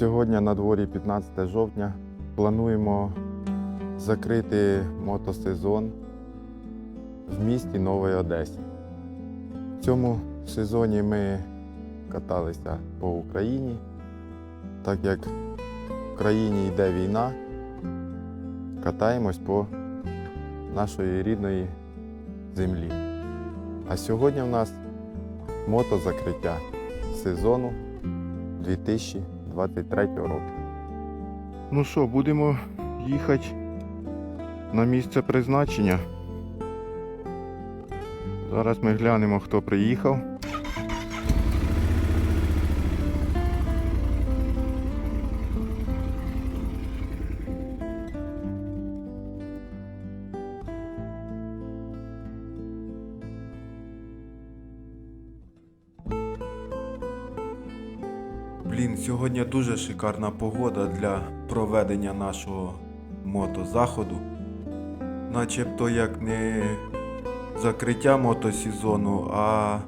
Сьогодні на дворі 15 жовтня. Плануємо закрити мотосезон в місті Нової Одесі. В цьому сезоні ми каталися по Україні, так як в країні йде війна, катаємось по нашої рідної землі. А сьогодні в нас мотозакриття сезону 2023 року. Ну що, будемо їхати на місце призначення. Зараз ми глянемо, хто приїхав. Блін, сьогодні дуже шикарна погода для проведення нашого мотозаходу. Начебто як не закриття мотосезону, а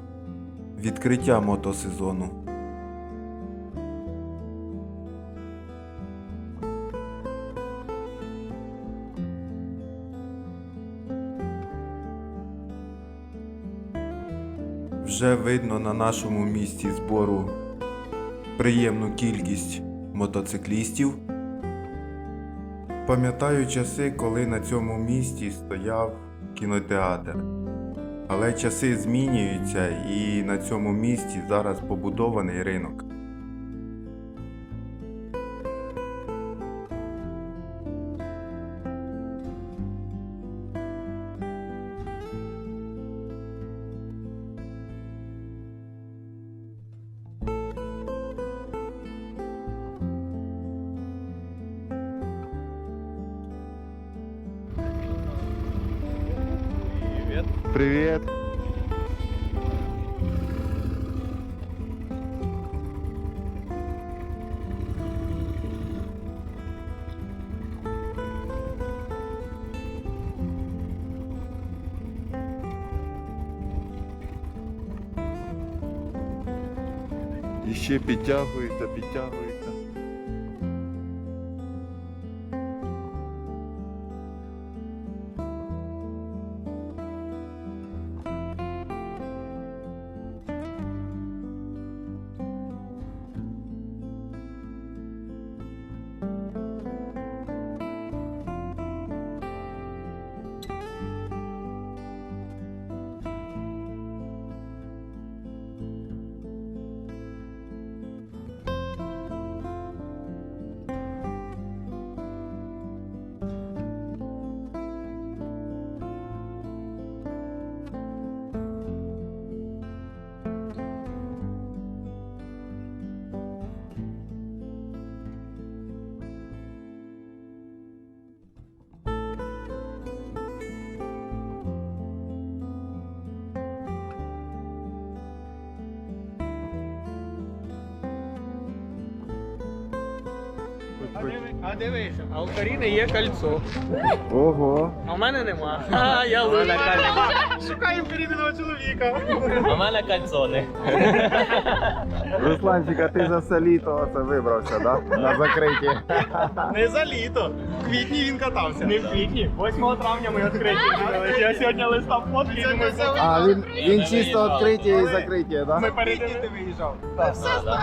відкриття мотосезону. Вже видно на нашому місці збору приємну кількість мотоциклістів. Пам'ятаю часи, коли на цьому місці стояв кінотеатр. Але часи змінюються і на цьому місці зараз побудований ринок. І ще А диви- А дивись, а у Каріни є кольцо. Ого! А в мене нема. А, я луна Шукаємо Каріниного чоловіка. А в мене кальцони. Русланчик, а ти за селіто оце вибрався, да? На закритті. Не за літо. В квітні він катався. Не в квітні. 8 травня ми відкриті. Я сьогодні листав фотки і думаю, це А, він, він чисто відкриття і закриття, да? ми передивилися. виїжджав.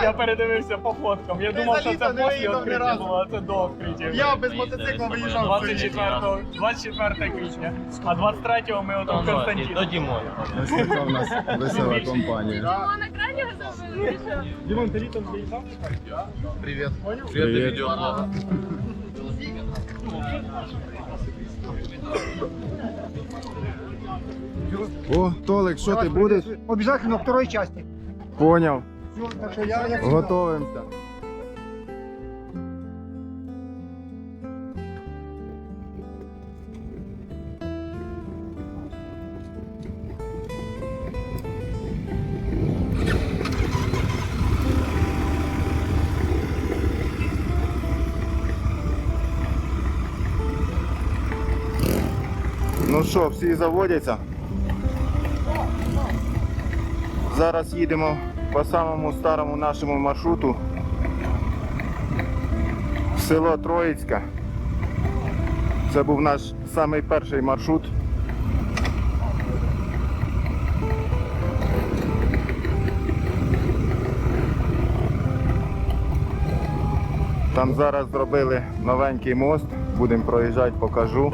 Я передивився по фоткам. Я думав, що це після відкриття було, а це до відкриття. Я без мотоцикла виїжджав 24, 24 квітня. А 23-го ми ото в До Константині. Дімони. Ось нас весела компанія. на крайнього забили. Дімон, ти літом виїжджав? Привіт. Привіт. О, Толик, що ти будеш? Обязательно второй части. Поняв. Всё, так что я, я всегда. Готовимося. Що, всі заводяться? Зараз їдемо по самому старому нашому маршруту село Троїцьке. Це був наш самий перший маршрут. Там зараз зробили новенький мост. Будемо проїжджати, покажу.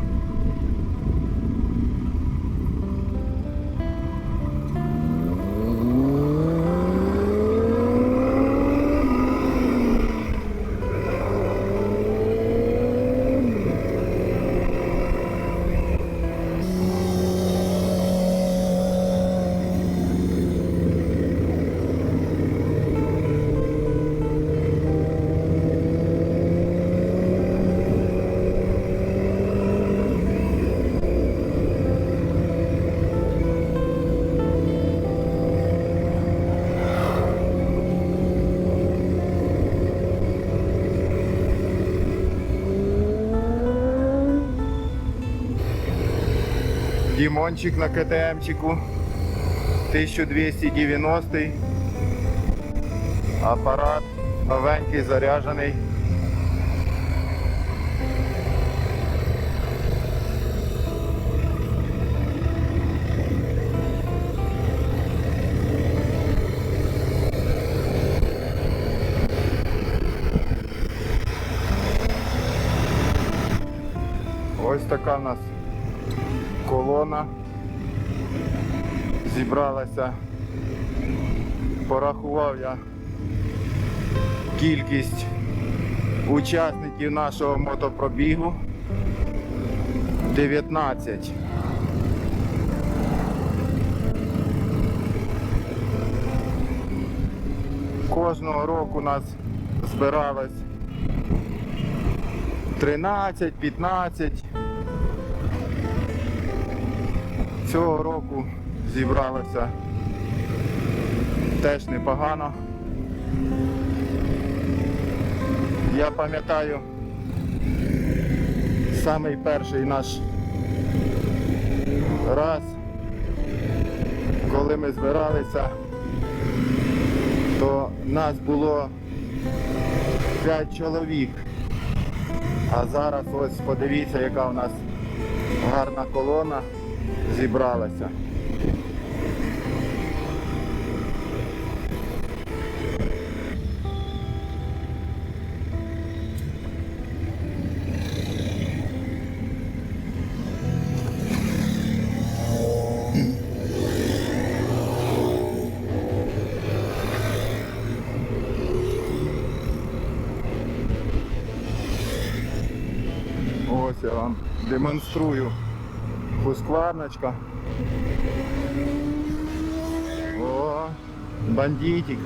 Дімончик на КТМчику 1290 апарат новенький заряджений. Ось така в нас колона зібралася. Порахував я кількість учасників нашого мотопробігу. 19. Кожного року у нас збиралось 13, 15. Цього року зібралося теж непогано. Я пам'ятаю самий перший наш раз, коли ми збиралися, то нас було 5 чоловік. А зараз ось подивіться, яка у нас гарна колона зібралася. Ось демонструю Хускварночка. О, бандитик.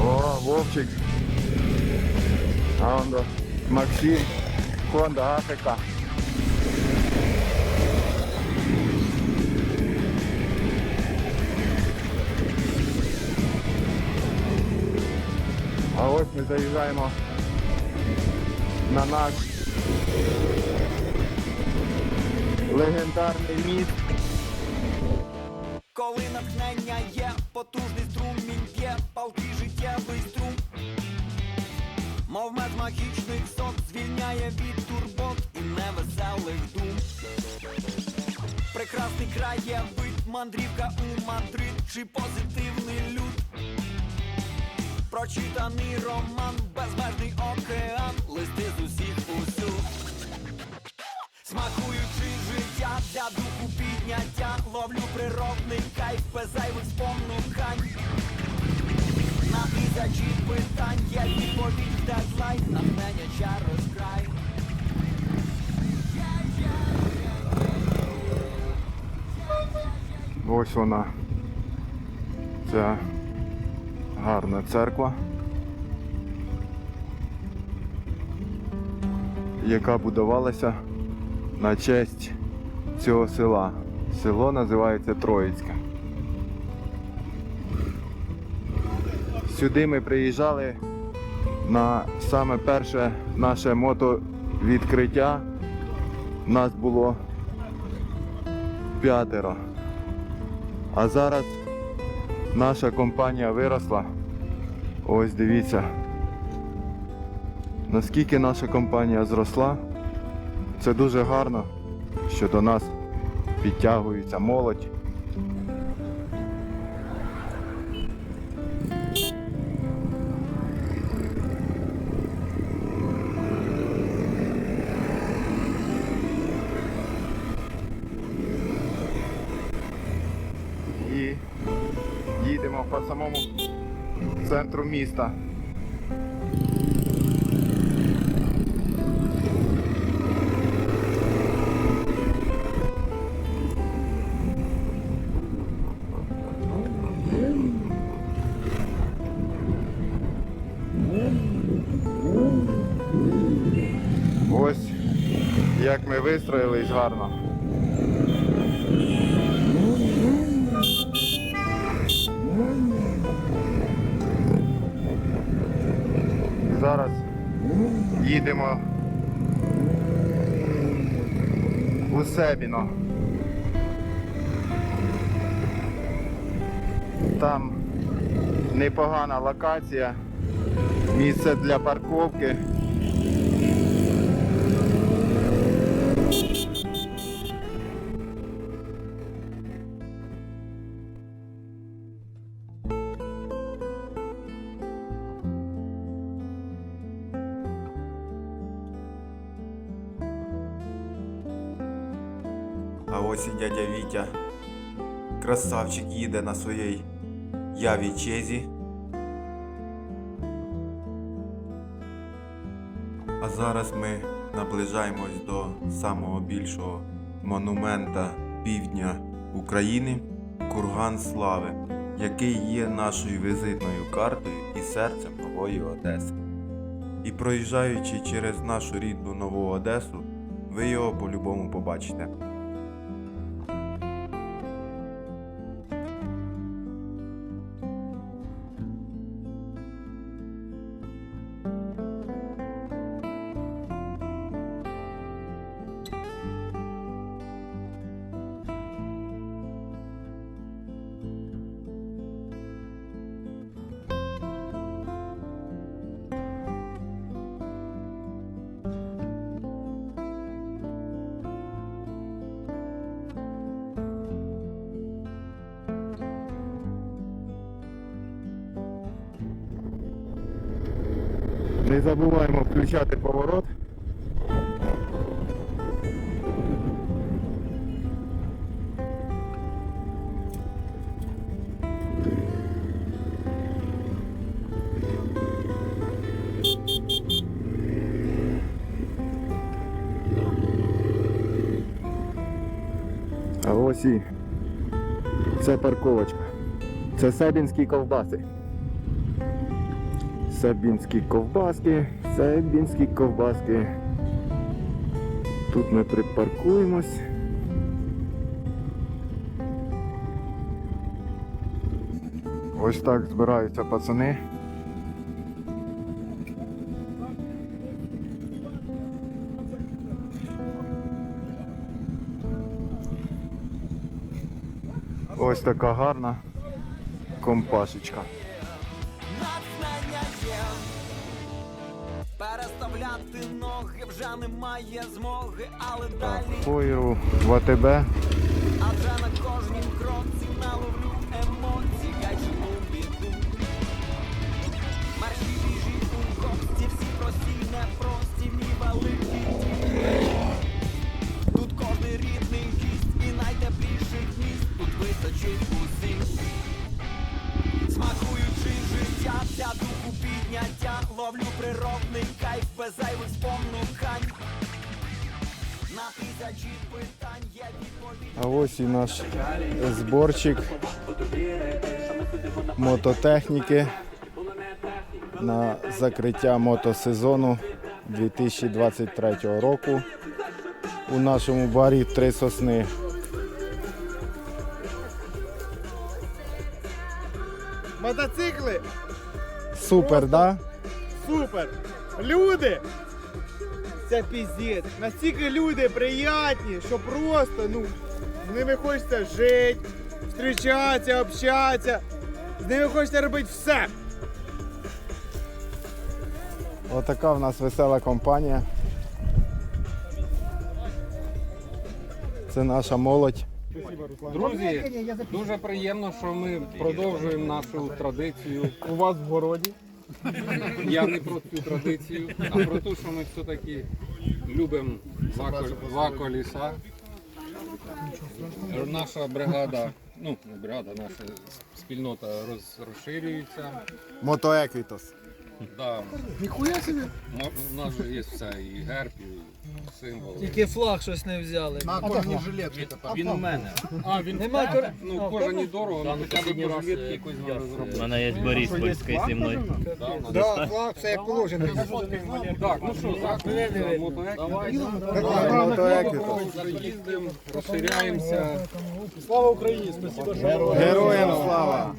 О, Вовчик. А он да, Максим. Honda Африка. А ось ми заїжджаємо на наш легендарний міст. Коли натхнення є, потужний струмінь є, палки життєвий струм. Мов мед магічний сок звільняє від турбот і невеселих дум. Прекрасний край є вид, мандрівка у Мадрид чи позитивний люд. Прочитаний роман, безмежний океан, листи з усіх усюд. Смакуючи життя для духу підняття, ловлю природний кайф без зайвих спонукань. На тисячі питань є відповідь дедлайн, натхнення через край. Ось вона. Ця гарна церква. яка будувалася на честь цього села. Село називається Троїцьке. Сюди ми приїжджали на саме перше наше мотовідкриття. Нас було п'ятеро. А зараз наша компанія виросла. Ось дивіться. Наскільки наша компанія зросла, це дуже гарно, що до нас підтягується молодь. І їдемо по самому центру міста. Як ми вистроїлись гарно. Зараз їдемо у Себіно. Там непогана локація, місце для парковки. А ось і дядя Вітя. Красавчик їде на своїй яві чезі. А зараз ми наближаємось до самого більшого монумента півдня України Курган Слави, який є нашою візитною картою і серцем нової Одеси. І проїжджаючи через нашу рідну нову Одесу, ви його по-любому побачите. Не забуваємо включати поворот. А ось і це парковочка. Це Сабінські ковбаси. Сабінські ковбаски, сабінські ковбаски. Тут ми припаркуємось. Ось так збираються пацани. Ось така гарна компашечка. Переставляти ноги вже немає змоги, але далі, Фойру в АТБ. адже на ось і наш зборчик мототехніки на закриття мотосезону 2023 року у нашому барі Три сосни. Мотоцикли Супер, да? супер. Люди. Це піздець. Настільки люди приятні, що просто, ну, з ними хочеться жити, зустрічатися, общатися. З ними хочеться робити все. Отака в нас весела компанія. Це наша молодь. Друзі, дуже приємно, що ми продовжуємо нашу традицію. У вас в городі. Я не про цю традицію, а про те, що ми все-таки любимо вако, вако ліса. Наша бригада, ну бригада, наша спільнота роз, розширюється. Мотоеквітос. Да. Ніхуя собі! У нас же є все, і герб, і символ. Тільки флаг щось не взяли. На кожній жилетці. Він у мене. А, він Нема кор... ну, кожен дорого, Там ну хоча б е, якось я- треба У зробити. мене є Борис Польський зі мною. Да, у нас Да, флаг, все як положено. Так, ну що, заходимо, мотоеквіс. Мотоеквітос. Їздимо, розширяємося. Слава Україні! Спасибо, що Героям слава!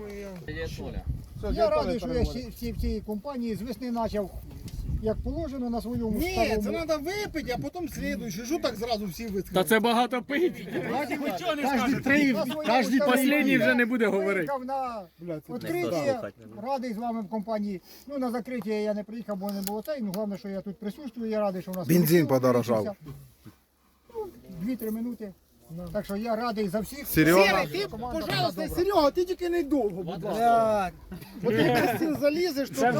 Я радий, що я всі- всі в цій компанії з весни почав, як положено на своєму Ні, старому. це треба випити, а потім слідуючий. Що так зразу всі? Та це багато пить. Кожні три, Кожний последній вже не буде говорити. Приїхав на відкриття, радий з вами в компанії. Ну, на закриття я не приїхав, бо не було цей. Ну, головне, що я тут присутствую, я радий, що у нас... Бензин подорожав. Ну, Дві-три минути. Так що я радий за всіх. Серйозно? Сірий, ти, пожалуйста. Серега, ти тільки не довго, будь ласка. Так. Бо ти стіл залізеш, то вже-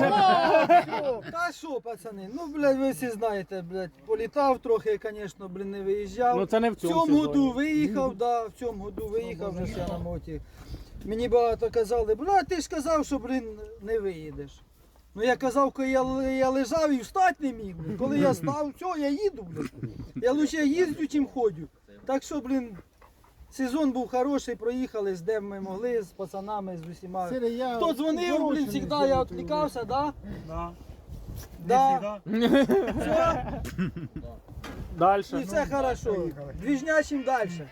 Та що, пацани, ну, блядь, ви всі знаєте, блядь, політав трохи, звісно, блін, не виїжджав. Ну це не в в цьому сезоні. году виїхав, да, в цьому году виїхав вже я на моті. Мені багато казали, бля, ти ж казав, що, блін, не виїдеш. Ну я казав, коли я, я лежав і встати не міг. Блін. Коли я став, все, я їду, блін. Я лише їздю, чим ходжу. Так що, блін, сезон був хороший, проїхали, де ми могли, з пацанами, з усіма. Сірий, я Хто дзвонив, блін, завжди я твою відвлікався, да? Да. Да. Далі. І все хорошо. Двіжнячим далі.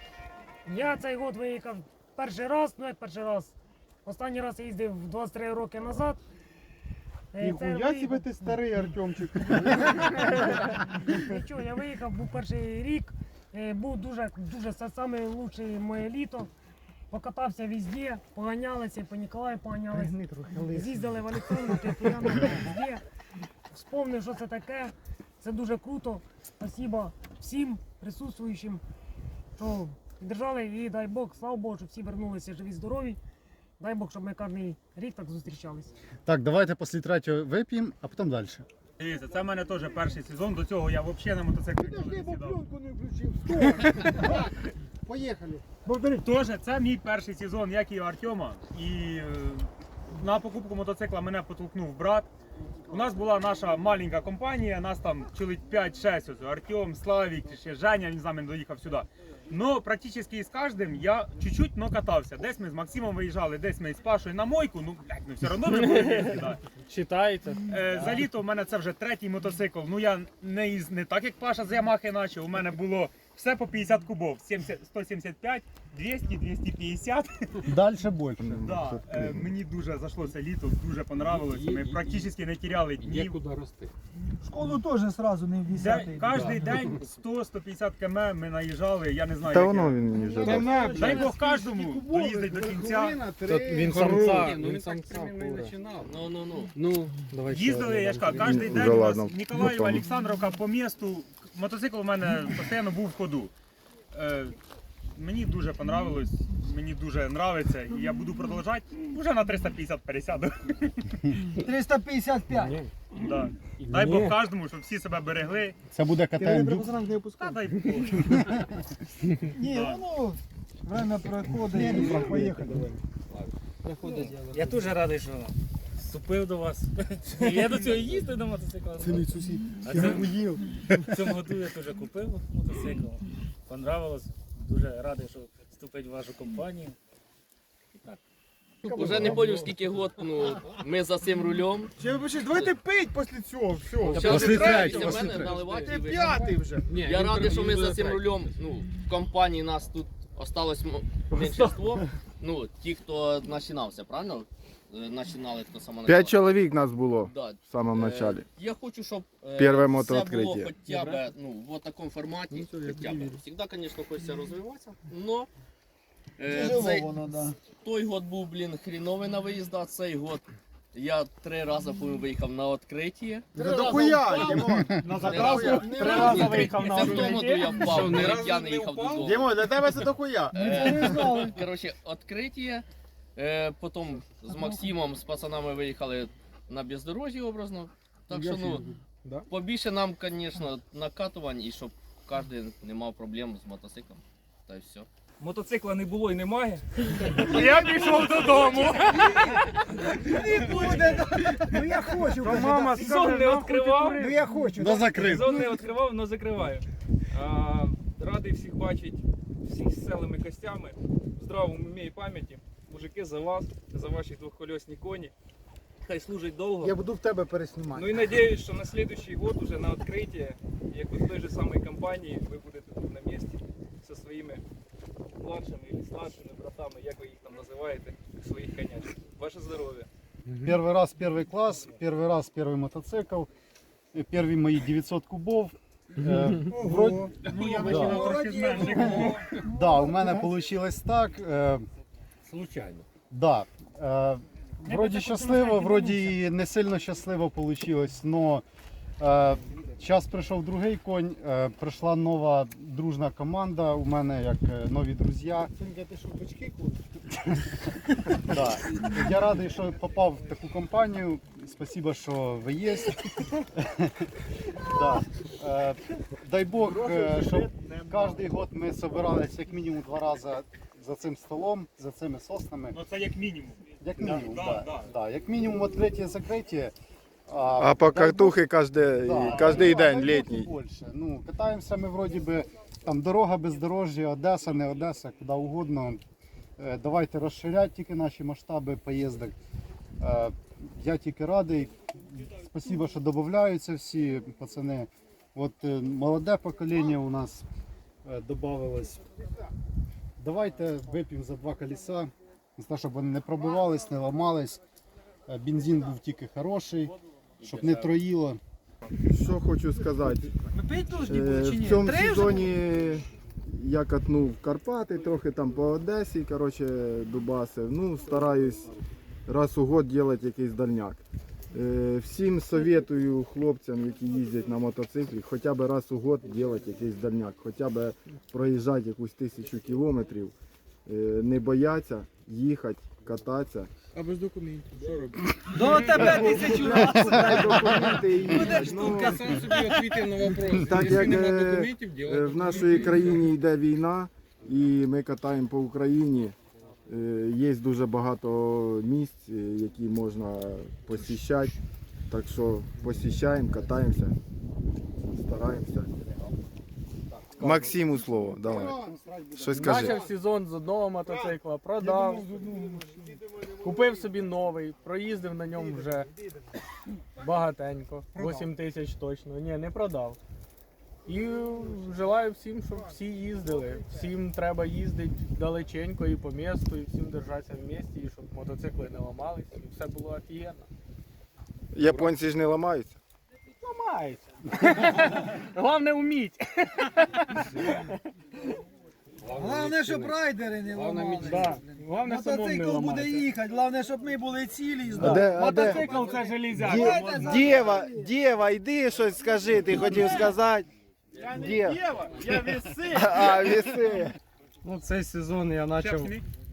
Я цей год виїхав перший раз, ну як перший раз. Останній раз я їздив 23 роки назад. Е, Ніхуя себе ти старий Артемчик. Нічого, я виїхав, був перший рік. Е, Був дуже, дуже це саме лучше моє літо. Покатався везде, поганялися, по Ніколаю поганялися. З'їздили в Олександрівку, Кияну, везде. Вспомнив, що це таке. Це дуже круто. Спасибо всім присутствуючим, що держали і дай Бог, слава Богу, щоб всі вернулися живі, здорові. Дай Бог, щоб ми кожен рік так зустрічались. Так, давайте після третього вип'ємо, а потім далі. Дивіться, це в мене теж перший сезон. До цього я взагалі на мотоциклі ніколи не сідав. не включив. Поїхали. Тоже це мій перший сезон, як і у Артема. І е, на покупку мотоцикла мене потолкнув брат. У нас була наша маленька компанія, нас там чоловік 5-6, Артем, Славік, ще Женя, він з нами доїхав сюди. Но практично з кожним я чуть-чуть но катався. Десь ми з Максимом виїжджали, десь ми з Пашою на мойку, ну блядь, ну все одно ми були вместе, да. Читаєте? Е, за літо у мене це вже третій мотоцикл. Ну я не, із, не так, як Паша з Ямахи наче. У мене було все по 50 кубов. 70, 175, 200, 250. Далі більше. Да, е, мені дуже зайшло це літо, дуже понравилось. Ми практично не теряли Є днів. куди рости. Школу теж одразу не в 10 Кожен день 100-150 км ми наїжджали, я не знаю. Та як воно я. він мені вже дав. Дай Бог кожному доїздить до кінця. Він Ні, ну він не починав. Ну, ну, ну. Ну, давай ще Їздили, я ж кажу, кожен Вже день у нас ладно, Ніколаїв, готово. Олександровка по місту. Мотоцикл у мене постійно був в ходу. Е, мені дуже понравилось, мені дуже нравиться, і я буду продовжувати. Уже на 350 пересяду. 355. Да. Дай Бог кожному, щоб всі себе берегли. Це буде КТМ Дюк. Та дай Бог. Ні, Да. ну, время проходить і Поїхали. Я дуже радий, що вступив до вас. Я до цього їздив на мотоциклах. Це мій сусід. А це, в цьому году я теж купив мотоцикл. Понравилось. Дуже радий, що вступити в вашу компанію. Уже не пам'ятаю скільки год, ну, ми за цим рулем. Давайте пить після цього, все. Зараз Після стараємося третього, мене після наливати і ви- П'ятий вже. Ні, Я радий, що ми за цим рулем, ну, в компанії нас тут осталось м- меншинство. Ну, ті, хто починався, правильно? Е, Починали, хто саме П'ять чоловік нас було Да. в самому Е. Я хочу, щоб е, Перше це мотооткриття. було хоча б ну, в такому форматі. Хоча б. Всегда, звісно, хочеться розвиватися, но е, Тяжело цей, воно, да. той год був, блін, хріновий на виїзд, а цей год я три рази виїхав на відкриття. Дохуя, Дімон. На заправку три рази виїхав на Це в тому, то я впав, я не їхав додому. Дімон, для тебе це дохуя. Е, Коротше, відкриття. Е, Потім з Максимом, з пацанами виїхали на бездорожжя образно. Так що, ну, Да? побільше нам, звісно, накатувань і щоб кожен не мав проблем з мотоциклом. Та й все. Мотоцикла не було і немає. Я пішов додому. Ну я хочу. каже, Мама да. сезон не відкривав. Ну я хочу. Да закрив. Сезон не відкривав, але закриваю. А, радий всіх бачити, всіх з целими костями, в здравому умі і пам'яті Мужики за вас, за ваші двохкольосні коні. Хай служить довго. Я буду в тебе переснімати. Ну і надіюсь, що на следующий год уже на відкритті, як у той же самій компанії, ви будете тут на місці зі своїми младшими і старшими братами, як ви їх там називаєте, своїх конячок. Ваше здоров'я. Первый раз первый класс, первый раз первый мотоцикл, э, первые мои 900 кубов. Э, вроде- да. Да, у мене вийшло так. е, Случайно. Да. Е, вроді щасливо, вроді і не сильно щасливо вийшло, но е, час прийшов другий конь, е, прийшла нова дружна команда, у мене як е, нові друзі. Да. Я радий, що попав в таку компанію. Спасибо, що ви є. да. е, дай Бог, е, щоб кожен год ми збиралися як мінімум два рази за цим столом, за цими соснами. Ну це як мінімум. Як мінімум, да, да, да. да. Як мінімум відкриття закриття. А по картухи кожен день літній. Більше. Ну, катаємося ми вроді би там дорога бездорожжя, Одеса, не Одеса, куди угодно. Е, Давайте розширяти тільки наші масштаби поїздок. Е, Я тільки радий. Спасибо, що додаються всі пацани. От е, молоде покоління у нас додавалось. Давайте вип'ємо за два те, щоб вони не пробивались, не ламались. Е, Бензин був тільки хороший, щоб не троїло. Що хочу сказати. Должні Е? В цьому сезоні я катнув Карпати, трохи там по Одесі, коротше, дубасив. Ну, стараюсь раз у год робити якийсь дальняк. Е, Всім советую хлопцям, які їздять на мотоциклі, хоча б раз у год робити якийсь дальняк, хоча б проїжджати якусь тисячу кілометрів, Е, не бояться їхати, кататися. А без документів, що робити? До тебе тисячу разів. І їхати. Ну, Я сам собі відповів на вопрос. Так як е, в нашій країні йде війна, і ми катаємо по Україні. Е, Є дуже багато місць, е, які можна посіщати. Так що посіщаємо, катаємося, стараємося. Максиму слово, давай. Щось кажи. Почав сезон з одного мотоцикла, продав, купив собі новий, проїздив на ньому вже багатенько, 8 тисяч точно. Ні, не продав. І желаю всім, щоб всі їздили. Всім треба їздити далеченько і по місту, і всім держатися в місті, і щоб мотоцикли не ламалися, і все було офігенно. Японці ж не ламаються. Ламається. Головне вміть. Головне, щоб райдери не ламали. Да. Головне самому не Мотоцикл буде ламати. їхати, головне, щоб ми були цілі і А здорові. де, а де? Мотоцикл це железяка. Ді- Дєва, Дєва, йди щось скажи, ти хотів сказати. Дєва. я веси. А, віси. Ну, цей сезон я почав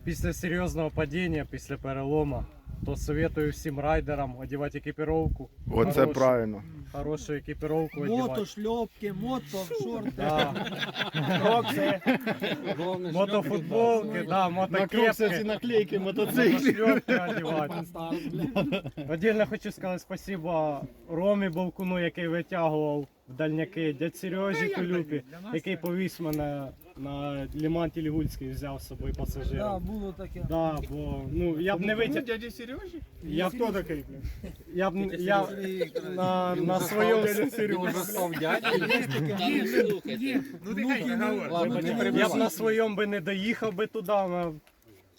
після серйозного падіння, після перелома. То советую всім райдерам одягати екіпіровку. Оце Хорошу. правильно. Хорошу екіпіровку одягати. Мото, шльопки, мото, шорти. Да. Крокси, Головне, мотофутболки, да, мотокепки, наклейки мотоциклів. мотошльопки одягати. Отдельно хочу сказати спасибо Ромі Бовкуну, який витягував в дальняки, дядь Сережі Кулюпі, який повіз мене на Ліман Тілігульський взяв з собою Да, було таке. Да, бо ну я б не витяг. дяді Сережі? Я хто такий? Я б я на, на своєму Ти не. Ну тихенько, говори. Ладно, не я б на своєму би не доїхав би туди, на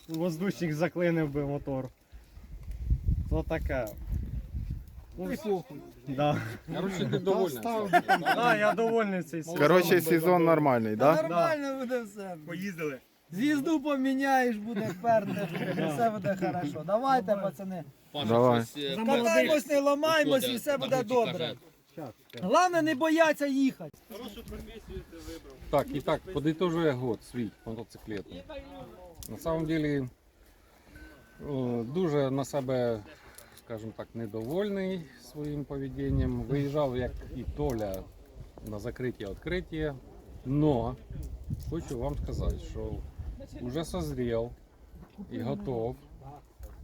воздушник заклинив би мотор. То таке. Ну, да. Коротше, ти довольна. Да, я довольний цей сезон. Коротше, сезон нормальний, Та да? нормально буде все. Поїздили. З'їзду поміняєш, буде перти, все буде хорошо. Давайте, пацани. Паша Давай. щось, е, Катаємось, не ламаємось і все буде добре. Головне не бояться їхати. Так, і так, подытожуя год свій мотоциклетний. На самом деле е, дуже на себе, скажімо так, недовольний своїм поведінням. Виїжджав, як і Толя, на закриття відкриття. Но хочу вам сказати, що вже созрів і готов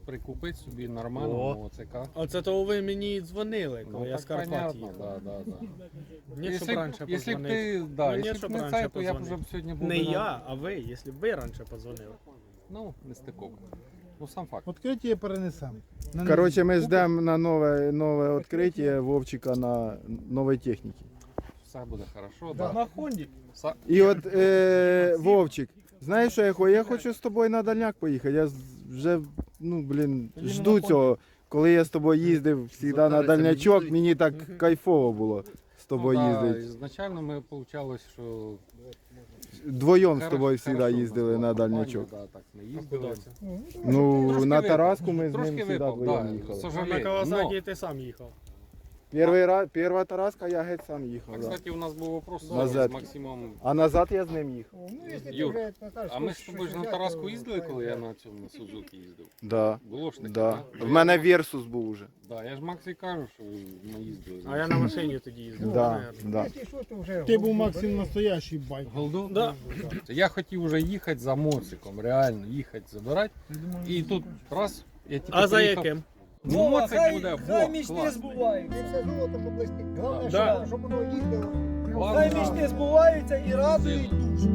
прикупити собі нормального мотоцикла. Оце то ви мені дзвонили, Ну, так понятно, да, да, да. Ні, щоб раніше Якщо б позвонити. ти, да, Ну, ні, якщо щоб б не раніше це, то я б вже б сьогодні був Не на- я, а ви, якщо б ви раніше позвонили. Ну, не стиковка. Ну сам факт. Відкриття перенесемо. Коротше, ми ждемо на нове, нове відкриття Вовчика на новій техніці. Все буде хорошо, да. На Хонді. І от е, Вовчик, знаєш, що я хочу? Я хочу з тобою на дальняк поїхати. Я з- вже, ну, блін, жду цього. Коли я з тобою їздив завжди на дальнячок, мені так кайфово було з тобою ну, да, їздити. Ізначально ми получалось, що Вдвоєм з тобою завжди їздили на дальнячок. Ну, на. Тараску ми з ним завжди вдвоєм їхали. На Кавасакі ти сам їхав. Перший раз, перша Тараска я геть сам а, їхав. Да. кстати, у нас був вопрос На з. Максимом. А назад я з ним їхав. Ну, якщо ти Юр, вже покажеш, А ми щось- з тобою ж на Тараску їздили, коли я на цьому на Сузуки їздив. Да. Було ж таке, Да. да? В мене Версус був уже. Да, я ж Максі кажу, що ми їздили. А я на машині тоді їздив. Да, да. Ти був Максим настоящий байк. Голду? Да. Я хотів вже їхати за моциком, реально їхати забирати. І тут раз, я тільки А за приїхав. яким? Ну, Вова, моцик хай, буде, хай во, мічти клас. все золото, що блистить. Головне, Да. щоб- щоб воно їздило. Ладно. Хай мічти збуваються і радують душу.